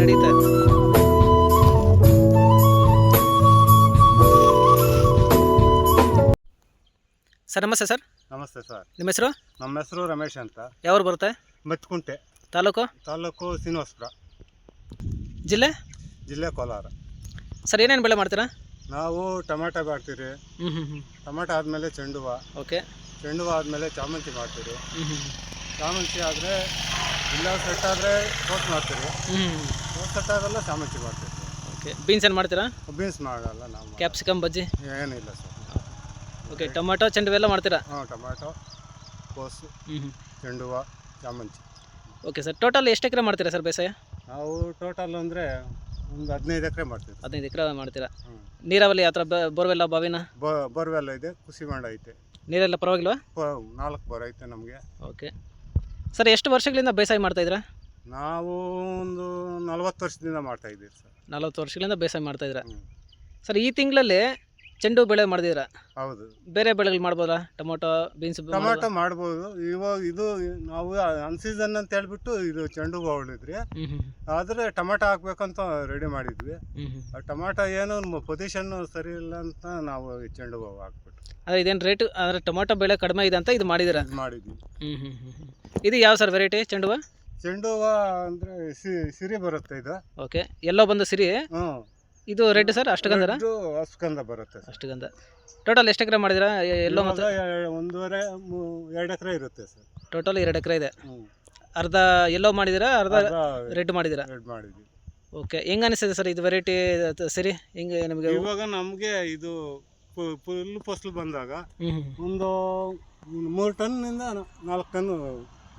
ನಡೀತೆ sir ನಮಸ್ತೆ sir. ನಮಸ್ತೆ sir. ನಿಮ್ಮ ಹೆಸರು? ನಮ್ಮ ಹೆಸರು ರಮೇಶ್ ಅಂತ. ಯಾವ್ರು ಬರುತ್ತೆ? ಮತ್ಕುಂಟೆ. ತಾಲೂಕು? ತಾಲೂಕು ಶ್ರೀನಿವಾಸಪುರ. ಜಿಲ್ಲೆ? ಜಿಲ್ಲೆ ಕೋಲಾರ. ಸರ್ ಏನೇನು ಬೆಳೆ ಮಾಡ್ತೀರಾ? ನಾವು ಟೊಮೆಟೊ ಮಾಡ್ತೀರಿ. ಹ್ಞೂ ಹ್ಞೂ ಹ್ಞೂ ಟೊಮೆಟೊ ಆದಮೇಲೆ ಚೆಂಡು ಹೂವು ಓಕೆ. ಚೆಂಡು ಹೂವು ಆದಮೇಲೆ ಚಾಮಂತಿ ಮಾಡ್ತೀರಿ. ಹ್ಞೂ ಹ್ಞೂ ಚಾಮಂತಿ ಆದರೆ ಇಲ್ಲ ಸೆಟ್ ಆದರೆ ಕೋಟ್ ಮಾಡ್ತೀರಿ. ಹ್ಞೂ ಕೋಟ್ ಸೆಟ್ ಆಗಲ್ಲ ಓಕೆ ಬೀನ್ಸ್ ಏನು ಮಾಡ್ತೀರಾ? ಬೀನ್ಸ್ ಮಾಡಲ್ಲ ನಾವು ಕ್ಯಾಪ್ಸಿಕಮ್ ಬಜ್ಜಿ? ಏನಿಲ್ಲ ಸರ್. ಓಕೆ ಟೊಮಾಟೊ ಚೆಂಡು ಎಲ್ಲ ಮಾಡ್ತೀರಾ? ಹಾಂ ಟೊಮೆಟೊ ಕೋಸು ಚೆಂಡು ಹೂವು ಚಾಮಂತಿ ಓಕೆ ಸರ್ ಟೋಟಲ್ ಎಷ್ಟು ಎಕರೆ ಮಾಡ್ತೀರಾ ಸರ್ ಬೇಸಾಯ? ನಾವು ಟೋಟಲ್ ಅಂದರೆ ಒಂದು ಹದಿನೈದು ಎಕರೆ ಮಾಡ್ತೀವಿ ಹದಿನೈದು ಎಕರೆ ಮಾಡ್ತೀರಾ? ನೀರಾವರಿ ಆ ಥರ ಬೋರ್ವೆಲ್ಲ ಬಾವಿನ? ಬೋರ್ವೆಲ್ಲ ಇದೆ ಕೃಷಿ ಮಾಡ ಐತೆ. ನೀರೆಲ್ಲ ಪರವಾಗಿಲ್ವಾ? ನಾಲ್ಕು ಬೋರ್ ಐತೆ ನಮಗೆ. ಓಕೆ ಸರ್ ಎಷ್ಟು ವರ್ಷಗಳಿಂದ ಬೇಸಾಯ ಮಾಡ್ತಾಯಿದ್ದೀರಾ ನಾವು ಒಂದು ನಲವತ್ತು ವರ್ಷದಿಂದ ಮಾಡ್ತಾ ಇದ್ದೀವಿ ಸರ್. ನಲ್ವತ್ತು ವರ್ಷಗಳಿಂದ ಬೇಸಾಯ ಮಾಡ್ತಾಯಿದ್ದೀರಾ ಹ್ಮ್. ಸರ್ ಈ ತಿಂಗಳಲ್ಲಿ ಚೆಂಡು ಬೆಳೆ ಮಾಡಿದ್ದೀರಾ ಹೌದು. ಬೇರೆ ಬೆಳೆಗಳು ಮಾಡ್ಬೋದಾ? ಟೊಮೊಟೊ ಬೀನ್ಸ್ ಟೊಮೊಟೊ ಮಾಡ್ಬೋದು? ಇವಾಗ ಇದು ನಾವು ಅನ್ಸೀಸನ್ ಅಂತ ಹೇಳ್ಬಿಟ್ಟು ಇದು ಚೆಂಡು ಹೂವು ಹೊಳಿದ್ರಿ ಆದರೆ ಟೊಮಾಟೊ ಹಾಕ್ಬೇಕಂತ ರೆಡಿ ಮಾಡಿದ್ವಿ. ಆ ಟೊಮಾಟೊ ಏನು ಪೊಸಿಷನ್ ಸರಿ ಇಲ್ಲ ಅಂತ ನಾವು ಈ ಚೆಂಡು ಹೂವು ಹಾಕ್ಬಿಟ್ಟು ಅದೇ ಇದೇನು ರೇಟ್ ಅಂದರೆ ಟೊಮೊಟೊ ಬೆಳೆ ಕಡಿಮೆ ಇದೆ ಅಂತ ಇದು ಮಾಡಿದೀರ ಇದು ಮಾಡಿದ್ವಿ. ಇದು ಯಾವ ಸರ್ ವೆರೈಟಿ ಚೆಂಡು ಹೂವು? ಚೆಂಡು ಅಂದ್ರೆ ಅಂದರೆ ಸಿರಿ ಬರುತ್ತೆ ಇದು. ಓಕೆ ಎಲ್ಲೋ ಬಂದು ಸಿರಿ? ಹ್ಞೂ. ಇದು ರೆಡ್ ಸರ್ ಅಷ್ಟಗಂಧ ಇದು ಬರುತ್ತೆ ಸರ್. ಅಷ್ಟಗಂಧ. ಟೋಟಲ್ ಎಷ್ಟು ಎಕರೆ ಮಾಡಿದಿರಾ? ಎಲ್ಲೋ ಮತ್ತು ಇವಾಗ ಒಂದೂವರೆ ಮೂ- ಎರಡು ಎಕರೆ ಇರುತ್ತೆ ಸರ್. ಟೋಟಲ್ ಎರಡು ಎಕರೆ ಇದೆ. ಹ್ಞೂ. ಅರ್ಧ ಎಲ್ಲೋ ಮಾಡಿದಿರಾ? ಅರ್ಧ ರೆಡ್ ಮಾಡಿದಿರಾ? ರೆಡ್ ಮಾಡಿದ್ವಿ. ಓಕೆ ಹೆಂಗೆ ಅನಿಸ್ತದೆ ಸರ್ ಇದು ವೆರೈಟಿ ಸಿರಿ? ಹೆಂಗೆ ನಿಮಗೆ ಇವಾಗ ನಮಗೆ ಇದು ಫುಲ್ ಫಸಲು ಬಂದಾಗ ಹ್ಞೂ ಒಂದು ಮೂರು ಟನ್ನಿಂದ ನಾಲ್ಕು ಟನ್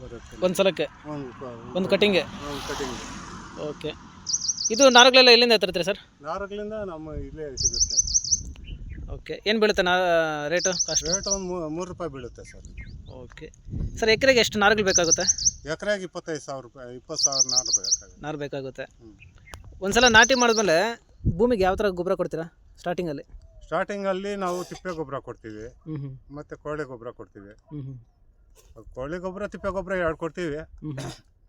ಬರುತ್ತೆ. ಒಂದು ಸಲಕ್ಕೆ ಒಂದು ಕಟಿಂಗೆ ಒಂದು ಕಟಿಂಗ್ ಓಕೆ. ಇದು ನಾರುಗಳೆಲ್ಲ ಎಲ್ಲಿಂದ ಎತ್ತಿರ್ತೀರಿ ಸರ್? ನಾರುಗಳಿಂದ ನಮ್ಮ ಇಲ್ಲೇ ಸಿಗುತ್ತೆ. ಓಕೆ. ಏನು ಬೀಳುತ್ತೆ ನಾ ರೇಟು ಕಾಸ್ಟ್ ರೇಟ್ ಒಂದು ಮೂರು ರೂಪಾಯಿ ಬೀಳುತ್ತೆ ಸರ್. ಓಕೆ. ಸರ್ ಎಕರೆಗೆ ಎಷ್ಟು ನಾರುಗಳು ಬೇಕಾಗುತ್ತೆ? ಎಕರೆಗೆ ಇಪ್ಪತ್ತೈದು ಸಾವಿರ ರೂಪಾಯಿ ಇಪ್ಪತ್ತು ಸಾವಿರ ನಾರು ಬೇಕಾಗುತ್ತೆ. ನಾರು ಬೇಕಾಗುತ್ತೆ. ಒಂದು ಸಲ ನಾಟಿ ಮಾಡಿದ್ಮೇಲೆ ಭೂಮಿಗೆ ಯಾವ ಥರ ಗೊಬ್ಬರ ಕೊಡ್ತೀರಾ ಸ್ಟಾರ್ಟಿಂಗಲ್ಲಿ ಸ್ಟಾರ್ಟಿಂಗಲ್ಲಿ ನಾವು ತಿಪ್ಪೆ ಗೊಬ್ಬರ ಕೊಡ್ತೀವಿ ಮತ್ತು ಕೋಳಿ ಗೊಬ್ಬರ ಕೊಡ್ತೀವಿ. ಕೋಳಿ ಗೊಬ್ಬರ ತಿಪ್ಪೆ ಗೊಬ್ಬರ ಎರಡು ಕೊಡ್ತೀವಿ.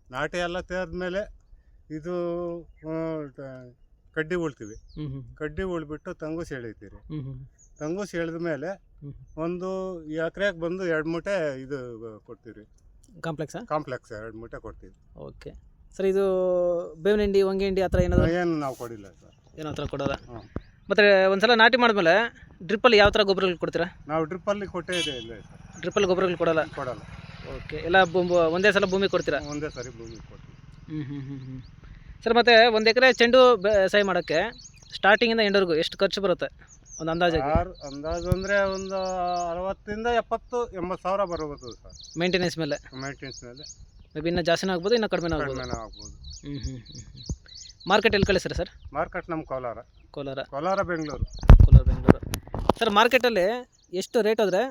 ನಾಟಿ ಎಲ್ಲ ತೆರೆದ್ಮೇಲೆ ಇದು ಆ, ಟ- ಕಡ್ಡಿ ಉಳ್ತೀವಿ. ಕಡ್ಡಿ ಉಳ್ಬಿಟ್ಟು ತಂಗು ಎಳಿತೀರಿ ತಂಗೂಸಿ ಎಳೆದ ಮೇಲೆ ಹ್ಮ್. ಒಂದು ಎಕರೆಗೆ ಬಂದು ಎರಡು ಮೂಟೆ ಇದು ಕೊಡ್ತೀವಿ ಕಾಂಪ್ಲೆಕ್ಸಾ? ಕಾಂಪ್ಲೆಕ್ಸ್ ಎರಡು ಮೂಟೆ ಕೊಡ್ತೀವಿ. ಓಕೆ. ಸರ್ ಇದು ಬೇವಿನ ಹಿಂಡಿ ಹೊಂಗೆ ಹಿಂಡಿ ಆ ಥರ ಏನಾದರೂ? ಏನು ನಾವು ಕೊಡಿಲ್ಲ ಸರ್. ಏನೋ ಆ ಥರ ಕೊಡೋಲ್ಲ ಹ್ಮ್. ಮತ್ತು ಒಂದ್ಸಲ ನಾಟಿ ಮಾಡಿದ್ಮೇಲೆ ಡ್ರಿಪ್ಪಲ್ಲಿ ಯಾವ ಥರ ಗೊಬ್ಬರಗಳು ಕೊಡ್ತೀರಾ? ನಾವು ಡ್ರಿಪ್ಪಲ್ಲಿ ಕೊಟ್ಟೇ ಇದೆ ಇಲ್ಲ. ಸರ್ ಡ್ರಿಪ್ಪಲ್ಲಿ ಗೊಬ್ಬರಗಳು ಕೊಡೋಲ್ಲ? ಕೊಡಲ್ಲ. ಓಕೆ ಎಲ್ಲ ಭೂಮಿ ಒಂದೇ ಸಲ ಭೂಮಿ ಕೊಡ್ತೀರಾ? ಒಂದೇ ಸಾರಿ ಭೂಮಿ ಕೊಡ್ತೀವಿ. ಹ್ಞೂ ಹ್ಞೂ ಹ್ಞೂ ಹ್ಞೂ ಸರ್ ಮತ್ತು ಒಂದು ಎಕರೆ ಚೆಂಡು ಬೇಸಾಯ ಮಾಡೋಕ್ಕೆ ಸ್ಟಾರ್ಟಿಂಗಿಂದ ಎಂಡವರೆಗೂ ಎಷ್ಟು ಖರ್ಚು ಬರುತ್ತೆ? ಒಂದು ಅಂದಾಜು ಯಾರು ಅಂದಾಜು ಅಂದರೆ ಒಂದು ಅರವತ್ತಿಂದ ಎಪ್ಪತ್ತು ಎಂಬತ್ತು ಸಾವಿರ ಬರಬಹುದು ಸರ್. ಮೇಂಟೆನೆನ್ಸ್ ಮೇಲೆ? ಮೇಬಿ ಮೇಲೆ. ಮೇ ಬಿ ಇನ್ನೂ ಜಾಸ್ತಿನೂ ಆಗ್ಬೋದು ಇನ್ನೂ ಕಡಿಮೆನೂ ಆಗ್ಬೋದು? ಕಡಿಮೆನೂ ಆಗ್ಬೋದು. ಹ್ಞೂ ಹ್ಞೂ ಹ್ಞೂ ಹ್ಞೂ ಮಾರ್ಕೆಟ್ ಎಲ್ಲಿ ಕಳಿಸ್ತಾರೆ ಸರ್? ಮಾರ್ಕೆಟ್ ನಮ್ಮ ಕೋಲಾರ. ಕೋಲಾರ. ಕೋಲಾರ ಬೆಂಗಳೂರು. ಕೋಲಾರ ಬೆಂಗಳೂರು. ಸರ್ ಮಾರ್ಕೆಟಲ್ಲಿ ಎಷ್ಟು ರೇಟ್ ಆದರೆ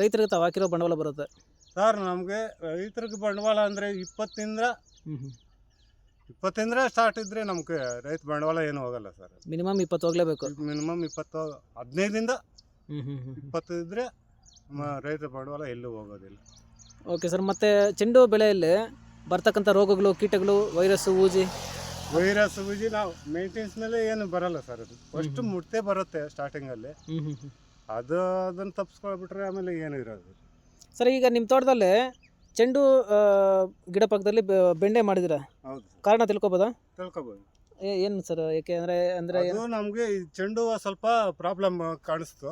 ರೈತರಿಗೆ ತಾವು ಹಾಕಿರೋ ಬಂಡವಾಳ ಬರುತ್ತೆ? ಸರ್ ನಮಗೆ ರೈತರಿಗೆ ಬಂಡವಾಳ ಅಂದರೆ ಇಪ್ಪತ್ತಿಂದ ಇಪ್ಪತ್ತಿಂದ ಸ್ಟಾರ್ಟ್ ಇದ್ರೆ ನಮಗೆ ರೈತ ಬಂಡವಾಳ ಏನು ಹೋಗಲ್ಲ ಸರ್. ಮಿನಿಮಮ್ ಇಪ್ಪತ್ತು ಹೋಗಲೇಬೇಕು. ಮಿನಿಮಮ್ ಇಪ್ಪತ್ತು ಹದಿನೈದಿಂದ ಹ್ಞೂ ಹ್ಞೂ ಹ್ಞೂ ಇಪ್ಪತ್ತು ಇದ್ದರೆ ರೈತರ ಬಂಡವಾಳ ಎಲ್ಲೂ ಹೋಗೋದಿಲ್ಲ. ಓಕೆ ಸರ್ ಮತ್ತು ಚೆಂಡು ಬೆಳೆಯಲ್ಲಿ ಬರ್ತಕ್ಕಂಥ ರೋಗಗಳು ಕೀಟಗಳು ವೈರಸ್ಸು ಊಜಿ? ವೈರಸ್ ಬೀಜಿ ನಾವು ಮೇಂಟೆನೆನ್ಸ್ ಮೇಲೆ ಏನು ಬರಲ್ಲ ಸರ್ ಅದು. ಫಸ್ಟ್ ಮುಟ್ತೆ ಬರುತ್ತೆ ಸ್ಟಾರ್ಟಿಂಗಲ್ಲಿ ಅದು ಅದನ್ನು ತಪ್ಪಿಸ್ಕೊಳ್ಬಿಟ್ರೆ ಆಮೇಲೆ ಏನು ಇರೋದು ಸರ್ ಈಗ ನಿಮ್ಮ ತೋಟದಲ್ಲಿ ಚೆಂಡು ಗಿಡ ಪಕ್ಕದಲ್ಲಿ ಬೆ- ಬೆಂಡೆ ಮಾಡಿದಿರಾ ಹೌದು ಕಾರಣ ತಿಳ್ಕೊಬೋದಾ? ತಿಳ್ಕೊಬೋದು. ಏನು ಸರ್ ಏಕೆ ಅಂದರೆ ಅಂದರೆ ಅದು ನಮಗೆ ಈ ಚೆಂಡು ಹೂವು ಸ್ವಲ್ಪ ಪ್ರಾಬ್ಲಮ್ ಕಾಣಿಸ್ತು.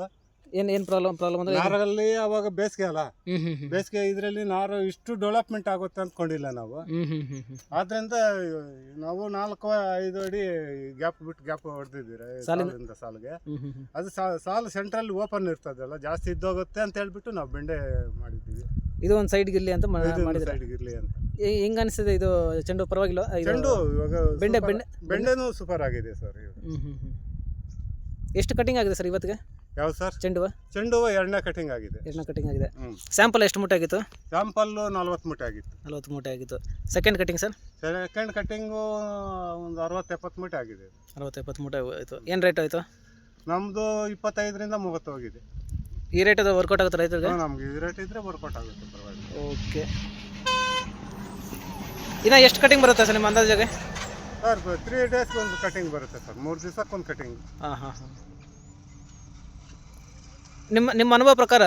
ಏನು ಏನ್ ಪ್ರಾಬ್ಲಮ್ ಪ್ರಾಬ್ಲಮ್ ಅಂದರೆ ನಾರಲ್ಲಿ ಅವಾಗ ಬೇಸಿಗೆ ಅಲ್ಲ? ಬೇಸಿಗೆ ಇದರಲ್ಲಿ ನಾರು ಇಷ್ಟು ಡೆವಲಪ್ಮೆಂಟ್ ಆಗುತ್ತೆ ಅಂದ್ಕೊಂಡಿಲ್ಲ ನಾವು. ಆದ್ರಿಂದ ನಾವು ನಾಲ್ಕು ಐದು ಅಡಿ ಗ್ಯಾಪ್ ಬಿಟ್ಟು ಗ್ಯಾಪ್ ಹೊಡೆದಿದ್ದೀರ ಸಾಲಿಂದ ಸಾಲಿಗೆ. ಅದು ಸಾಲ ಸೆಂಟ್ರಲ್ಲಿ ಓಪನ್ ಇರ್ತದಲ್ಲ ಜಾಸ್ತಿ ಇದ್ದೋಗುತ್ತೆ ಅಂತ ಹೇಳ್ಬಿಟ್ಟು ನಾವು ಬೆಂಡೆ ಮಾಡಿದ್ದೀವಿ. ಇದು ಒಂದು ಸೈಡ್ ಇರ್ಲಿ ಅಂತ ಮಾಡಿದ್ರೆ? ಇರಲಿ ಅಂತ. ಹೆಂಗೆ ಅನಿಸ್ತದೆ ಇದು? ಚೆಂಡು ಪರವಾಗಿಲ್ಲ ಚೆಂಡು ಇವಾಗ ಬೆಂಡೆ ಬೆಂಡೆ ಬೆಂಡೆನೂ ಸೂಪರ್ ಆಗಿದೆ ಸರ್ ಎಷ್ಟು ಕಟಿಂಗ್ ಆಗಿದೆ ಸರ್ ಇವತ್ತಿಗೆ? ಯಾವ ಸರ್? ಚೆಂಡು ಹೂವು? ಚೆಂಡು ಹೂವು ಎರಡನೇ ಕಟಿಂಗ್ ಆಗಿದೆ. ಎರಡನೇ ಕಟಿಂಗ್ ಆಗಿದೆ. ಹ್ಞೂ ಸ್ಯಾಂಪಲ್ ಎಷ್ಟು ಮೂಟೆ ಆಗಿತ್ತು? ಸ್ಯಾಂಪಲ್ಲು ನಲ್ವತ್ತು ಮೂಟೆ ಆಗಿತ್ತು. ನಲ್ವತ್ತು ಮೂಟೆ ಆಗಿತ್ತು. Second cutting sir? Second cutting ಒಂದು ಅರವತ್ತು ಎಪ್ಪತ್ತು ಮೂಟೆ ಆಗಿದೆ. ಅರವತ್ತು ಎಪ್ಪತ್ತು ಮೂಟೆ ಆಯಿತು. ಏನು ರೇಟ್ ಆಯಿತು? ನಮ್ಮದು ಇಪ್ಪತ್ತೈದರಿಂದ ಮೂವತ್ತು ಹೋಗಿದೆ. ಈ ರೇಟ್ ಅದು ವರ್ಕೌಟ್ ಆಗುತ್ತೆ ರೈತರಿಗೆ? ನಮ್ಗೆ ಈ ರೇಟ್ ಇದ್ರೆ ವರ್ಕೌಟ್ ಆಗುತ್ತೆ ಪರವಾಗಿಲ್ಲ. ಓಕೆ ಇನ್ನು ಎಷ್ಟು ಕಟಿಂಗ್ ಬರುತ್ತೆ ಸರ್ ನಿಮ್ಮ ಅಂದಾಜಿಗೆ? ಸರ್ ತ್ರೀ ಡೇಸ್ ಒಂದು ಕಟಿಂಗ್ ಬರುತ್ತೆ ಸರ್. ಮೂರು ದಿವಸಕ್ಕೆ ಒಂದು ಕಟಿಂಗ್ ಹಾಂ ಹಾಂ ಹಾಂ. ನಿಮ್ಮ ನಿಮ್ಮ ಅನುಭವ ಪ್ರಕಾರ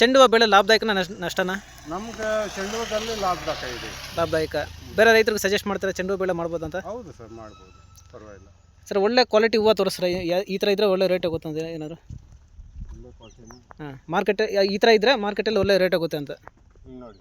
ಚೆಂಡು ಹೂವು ಬೆಳೆ ಲಾಭದಾಯಕನ ನಷ್ಟ ನಷ್ಟನಾ? ನಮ್ಗೆ ಚೆಂಡುವದಲ್ಲಿ ಲಾಭದಾಯಕ ಇದೆ. ಲಾಭದಾಯಕ. ಬೇರೆ ರೈತರಿಗೆ ಸಜೆಸ್ಟ್ ಮಾಡ್ತಾರೆ ಚೆಂಡು ಹೂವು ಬೆಳೆ ಮಾಡ್ಬೋದು ಅಂತ? ಹೌದು ಸರ್ ಮಾಡ್ಬೋದು. ಪರವಾಗಿಲ್ಲ. ಸರ್ ಒಳ್ಳೆ ಕ್ವಾಲಿಟಿ ಹೂವು ತೋರಿಸ್ರೆ. ಈ ಥರ ಇದ್ದರೆ ಒಳ್ಳೆ ರೇಟ್ ಆಗುತ್ತೆ ಅಂತ ಏನಾದ್ರು? ಒಳ್ಳೆ ಕ್ವಾಲಿಟಿನ ಹಾಂ ಮಾರ್ಕೆಟ್ ಈ ಥರ ಇದ್ದರೆ ಮಾರ್ಕೆಟಲ್ಲಿ ಒಳ್ಳೆ ರೇಟ್ ಆಗುತ್ತೆ ಅಂತ. ಇಲ್ಲಿ ನೋಡಿ.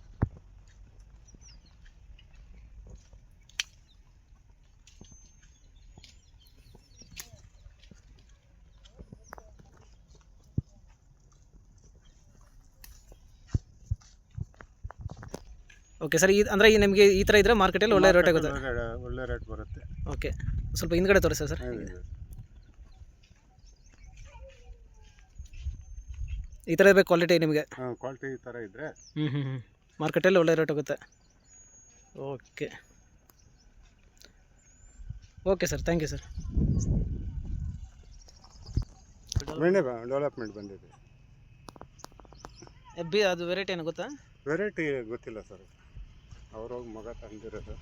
ಓಕೆ ಸರ್ ಈ ಅಂದರೆ ಈ ನಿಮಗೆ ಈ ಥರ ಇದ್ದರೆ ಮಾರ್ಕೆಟಲ್ಲಿ ಒಳ್ಳೆ ರೇಟ್ ಆಗುತ್ತೆ. ಒಳ್ಳೆ ರೇಟ್ ಬರುತ್ತೆ. ಓಕೆ ಸ್ವಲ್ಪ ಹಿಂದ್ಗಡೆ ತೋರಿಸಿ ಸರ್. ಈ ಥರ ಬೇಕು ಕ್ವಾಲಿಟಿ ನಿಮಗೆ? ಹಾಂ ಕ್ವಾಲಿಟಿ ಈ ಥರ ಇದ್ದರೆ ಹ್ಞೂ ಹ್ಞೂ ಹ್ಞೂ ಮಾರ್ಕೆಟಲ್ಲಿ ಒಳ್ಳೆ ರೇಟ್ ಹೋಗುತ್ತೆ okay okay sir thank you sir development ಬಂದಿದೆ. ಬಿ ಅದು ವೆರೈಟಿ ಏನು ಗೊತ್ತಾ? ವೆರೈಟಿ ಗೊತ್ತಿಲ್ಲ ಸರ್ ಅವ್ರೋಗಿ ಮಗ ತಂದಿರೋದು